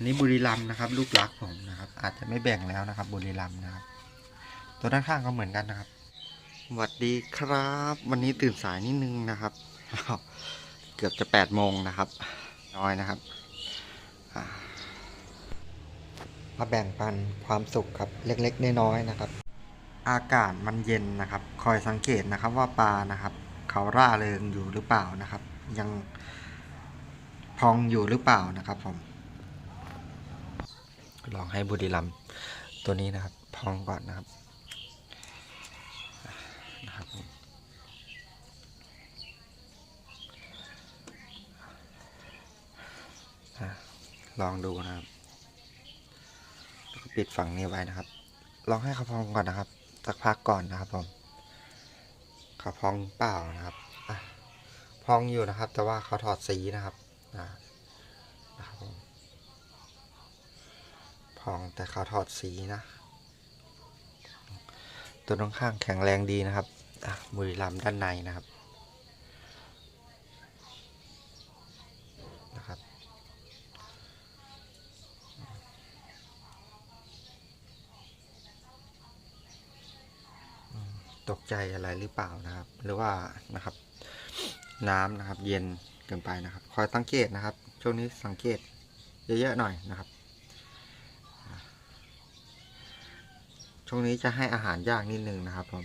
อันนี้บุรีรัมนะครับ ลูกรักผมนะครับ อาจจะไม่แบ่งแล้วนะครับ บุรีรัมนะครับ ตัวด้านข้างก็เหมือนกันนะครับสวัสดีครับ วันนี้ตื่นสายนิดนึงนะครับ เกือบจะแปดโมงนะครับ น้อยนะครับมาแบ่งปันความสุขครับ เล็กๆน้อยๆนะครับ อากาศมันเย็นนะครับ คอยสังเกตนะครับว่าปลานะครับ เขาร่าเริงอยู่หรือเปล่านะครับ ยังพองอยู่หรือเปล่านะครับผม ลองให้บุรีรัมย์ตัวนี้นะครับ พองก่อนนะครับนะครับลองดูนะครับปิดฝั่งนี้ไว้นะครับ ลองให้เขาพองก่อนนะครับ สักพักก่อนนะครับผมเขาพองเปล่านะครับอะพองอยู่นะครับ แต่ว่าเขาถอดสีนะครับนะครับ ผมพองแต่เขาถอดสีนะ ตัวน้องข้างแข็งแรงดีนะครับอะบุรีรัมด้านในนะครับนะครับ ตกใจอะไรหรือเปล่านะครับ หรือว่านะครับ น้ำนะครับ เย็นเกินไปนะครับ คอยสังเกตนะครับ ช่วงนี้สังเกตเยอะๆหน่อยนะครับ ช่วงนี้จะให้อาหารยากนิดนึงนะครับผม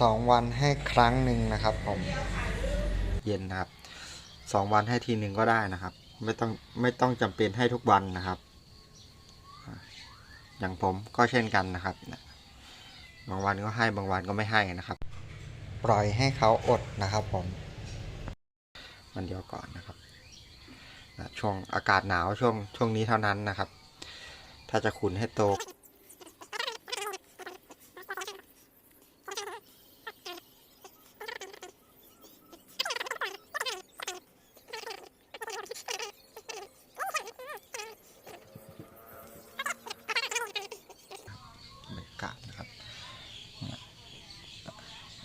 สองวันให้ครั้งหนึ่งนะครับ ผม เย็นนะครับสองวันให้ทีหนึ่งก็ได้นะครับ ไม่ต้องไม่ต้องจำเป็นให้ทุกวันนะครับ อย่างผมก็เช่นกันนะครับ บางวันก็ให้บางวันก็ไม่ให้นะครับ ปล่อยให้เขาอดนะครับ ผม มันเดียวก่อนนะครับช่วงอากาศหนาวช่วงช่วงนี้เท่านั้นนะครับ ถ้าจะขุนให้โต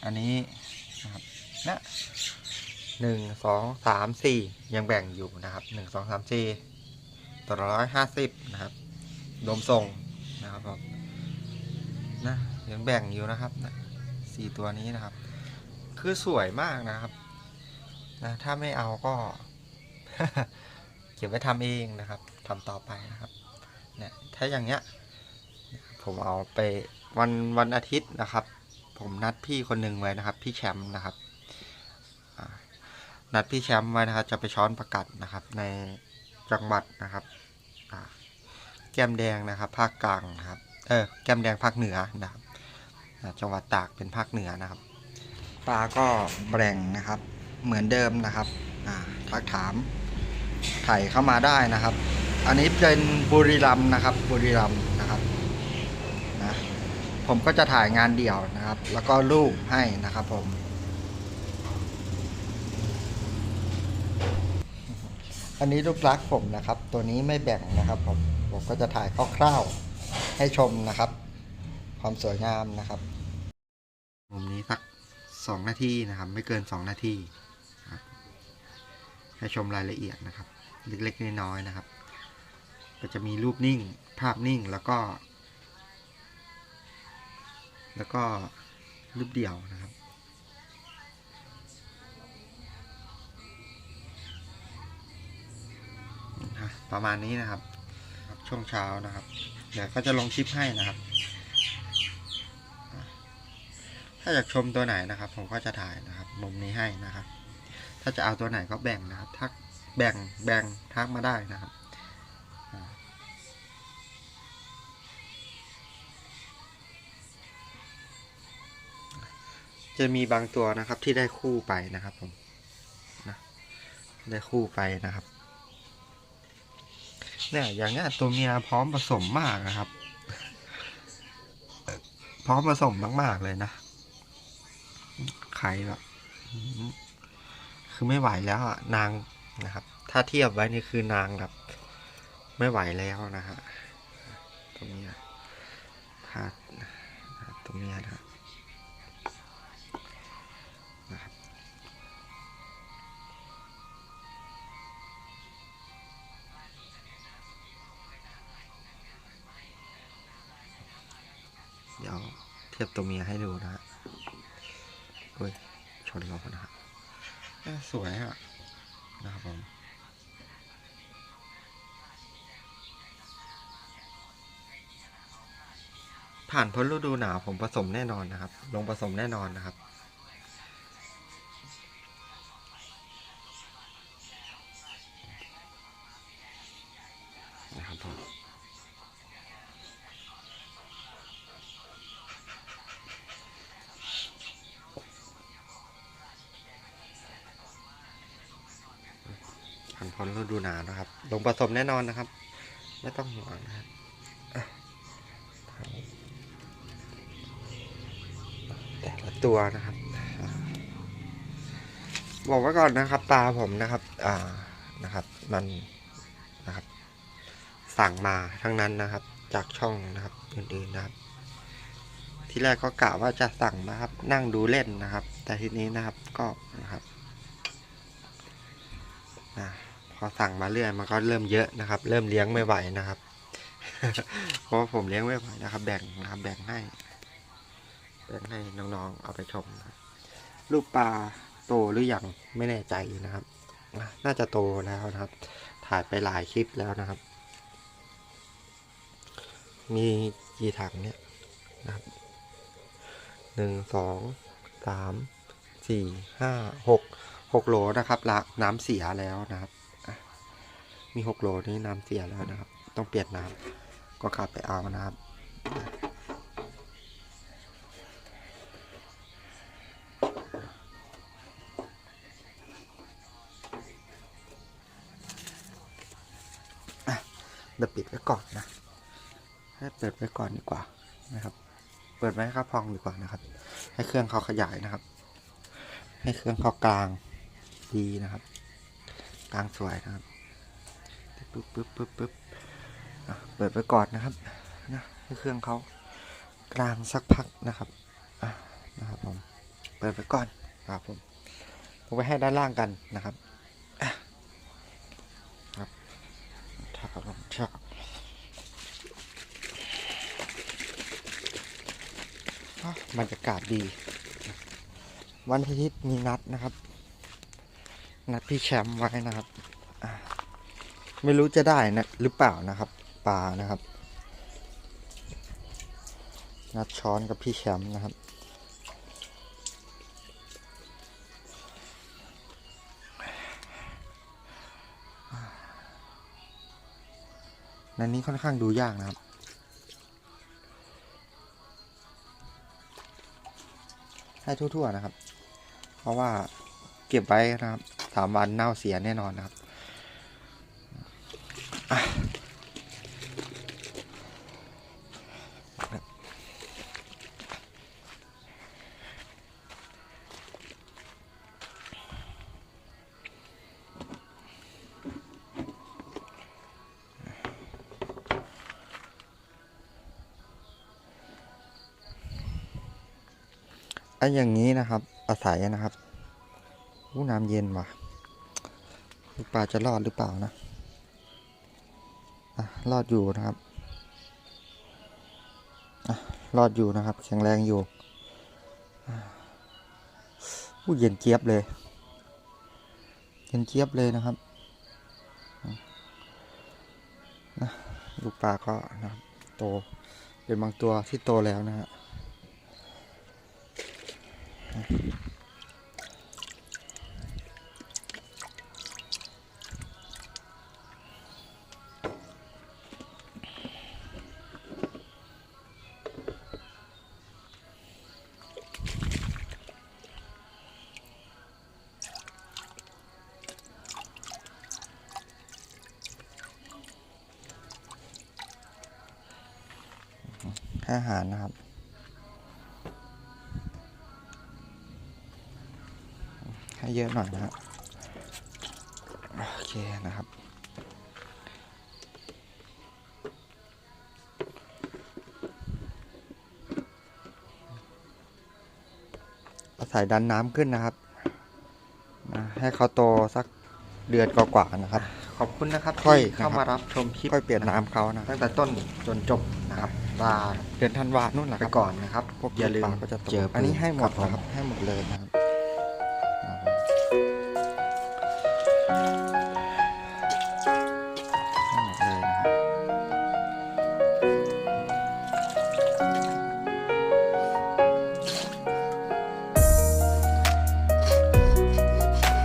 อันนี้นะครับนะหนึ่งสองสามสี่ยังแบ่งอยู่นะครับหนึ่งสองสามสี่ตัวร้อยห้าสิบนะครับรวมส่งนะครับผมนะยังแบ่งอยู่นะครับนะสี่ตัวนี้นะครับ คือสวยมากนะครับนะถ้าไม่เอาก็ เก็บไว้ทำเองนะครับทำต่อไปนะครับเนี่ยถ้าอย่างเงี้ย ผมเอาไปวันวันอาทิตย์นะครับ ผมนัดพี่คนหนึ่งไว้นะครับ พี่แชมป์นะครับนัดพี่แชมป์ไว้นะครับ จะไปช้อนประกัดนะครับ ในจังหวัดนะครับแก้มแดงนะครับ ภาคกลางนะครับ เออแก้มแดงภาคเหนือนะครับจังหวัดตากเป็นภาคเหนือนะครับปลาก็แบ่งนะครับ เหมือนเดิมนะครับทักถามไถ่เข้ามาได้นะครับ อันนี้เป็นบุรีรัมนะครับ บุรีรัมย์ ผมก็จะถ่ายงานเดี่ยวนะครับ แล้วก็รูปให้นะครับผม อันนี้รูปลักษณ์ผมนะครับ ตัวนี้ไม่แบ่งนะครับผม ผมก็จะถ่ายคร่าวๆให้ชมนะครับ ความสวยงามนะครับ มุมนี้สักสองนาทีนะครับ ไม่เกินสองนาทีให้ชมรายละเอียดนะครับ เล็กๆน้อยๆนะครับ ก็จะมีรูปนิ่ง ภาพนิ่งแล้วก็ แล้วก็รูปเดี่ยวนะครับ ประมาณนี้นะครับ ช่วงเช้านะครับ เดี๋ยวก็จะลงคลิปให้นะครับ ถ้าอยากชมตัวไหนนะครับ ผมก็จะถ่ายนะครับ มุมนี้ให้นะครับ ถ้าจะเอาตัวไหนก็แบ่งนะครับ ทักแบ่งแบ่งทักมาได้นะครับ จะมีบางตัวนะครับที่ได้คู่ไปนะครับผมนะได้คู่ไปนะครับ เนี่ยอย่างเงี้ยตัวเมียพร้อมผสมมากนะครับ พร้อมผสมมากๆเลยนะไข่แบบคือไม่ไหวแล้วอะนางนะครับ ถ้าเทียบไว้นี่คือนางแบบไม่ไหวแล้วนะฮะตรงนี้พาดนะครับตรงนี้นะครับ ทียบตัวเมียให้ดูนะฮะเฮ้ยชนเรานะครับเอ้ยสวยอะนะครับผมผ่านพ้นฤดูหนาวผมผสมแน่นอนนะครับ ลงผสมแน่นอนนะครับนะครับ ผ่านพ้นฤดูหนาวนะครับ ลงผสมแน่นอนนะครับ ไม่ต้องห่วงนะครับแต่ละตัวนะครับ บอกไว้ก่อนนะครับ ตาผมนะครับ อ่านะครับ มันนะครับ สั่งมาทั้งนั้นนะครับ จากช่องนะครับอื่นๆนะครับ ที่แรกก็กะว่าจะสั่งนะครับ นั่งดูเล่นนะครับ แต่ทีนี้นะครับก็นะครับ นะ พอสั่งมาเรื่อยมันก็เริ่มเยอะนะครับ เริ่มเลี้ยงไม่ไหวนะครับเพราะผมเลี้ยงไม่ไหวนะครับ แบ่งนะครับ แบ่งให้ แบ่งให้น้องๆเอาไปชมนะลูกปลาโตหรือยังไม่แน่ใจนะครับน่าจะโตแล้วนะครับ ถ่ายไปหลายคลิปแล้วนะครับ มีกี่ถังเนี่ยนะครับหนึ่งสองสามสี่ห้าหกหกโหลนะครับละน้ำเสียแล้วนะครับ มีหกโหลนี่น้ำเสียแล้วนะครับ ต้องเปลี่ยนน้ำก็ขับไปเอานะครับเดี๋ยวปิดไว้ก่อนนะให้เปิดไว้ก่อนดีกว่านะครับ เปิดไว้ให้เขาพองดีกว่านะครับ ให้เครื่องเขาขยายนะครับ ให้เครื่องเขากลางดีนะครับ กลางสวยนะครับ ปึ๊บปึ๊บปึ๊บปึ๊บเปิดไว้ก่อนนะครับนะเครื่องเขากลางสักพักนะครับอะนะครับผมเปิดไว้ก่อนครับผมผมไปให้ด้านล่างกันนะครับครับชักครับชักอะบรรยากาศดี วันอาทิตย์มีนัดนะครับ นัดพี่แชมป์ไว้นะครับ ไม่รู้จะได้นะหรือเปล่านะครับปลานะครับ นัดช้อนกับพี่แชมป์นะครับ นันนี้ค่อนข้างดูยากนะครับให้ทั่วๆนะครับ เพราะว่าเก็บไว้นะครับสามวันเน่าเสียแน่นอนนะครับ ไอ้อย่างนี้นะครับ อาศัยนะครับอู้น้ำเย็นว่ะลูกปลาจะรอดหรือเปล่านะอะ รอดอยู่นะครับรอดอยู่นะครับ แข็งแรงอยู่อู้เย็นเจี๊ยบเลย เย็นเจี๊ยบเลยนะครับนะลูกปลาก็นะครับโตเป็นบางตัวที่โตแล้วนะฮะ อาหารนะครับ ให้เยอะหน่อยนะครับโอเคนะครับอาศัยดันน้ำขึ้นนะครับนะให้เขาโตสักเดือนกว่าๆนะครับ ขอบคุณนะครับค่อยที่เข้านะครับมารับชมคลิปค่อยเปลี่ยนน้ำเขานะตั้งแต่ต้นจนจบนะครับ ว่าเดือนธันวานู่นแหละไปครับก่อนนะครับพวกอย่าลืมปลก็จะตกเจออันนี้ให้หมดครับผมนะครับให้หมดเลยนะครับให้หมดเลยนะครับ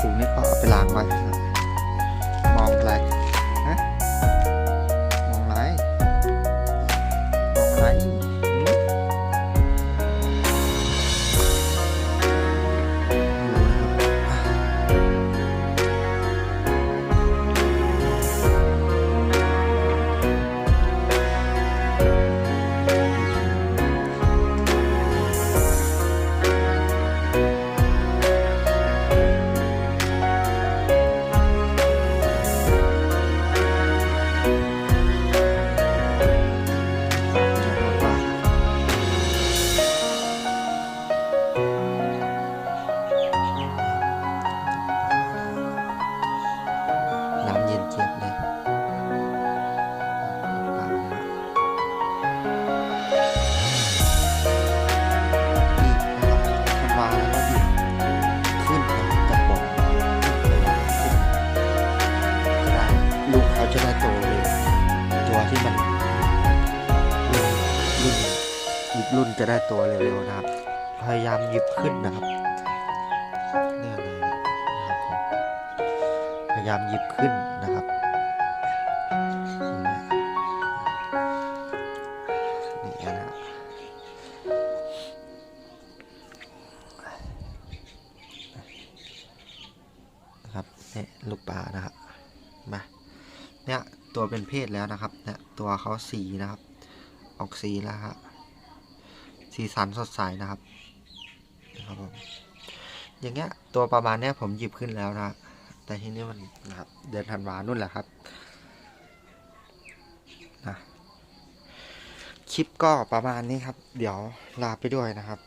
ถุงนี้ก็เอาไปล้างไว้นะครับมองอะไร ได้ตัวเร็วๆนะครับ พยายามหยิบขึ้นนะครับเนี่ยเลยนะครับพยายามหยิบขึ้นนะครับนี่นะครับนะครับเนี่ยลูกปลานะครับมาเนี่ยตัวเป็นเพศแล้วนะครับเนี่ยตัวเขาสีนะครับ ออกสีแล้วครับ สีสันสดใสนะครับนะครับผมอย่างเงี้ยตัวประมาณเนี้ยผมหยิบขึ้นแล้วนะแต่ทีนี้มันนะครับเดือนธันวานู่นแหละครับนะคลิปก็ประมาณนี้ครับ เดี๋ยวลาไปด้วยนะครับ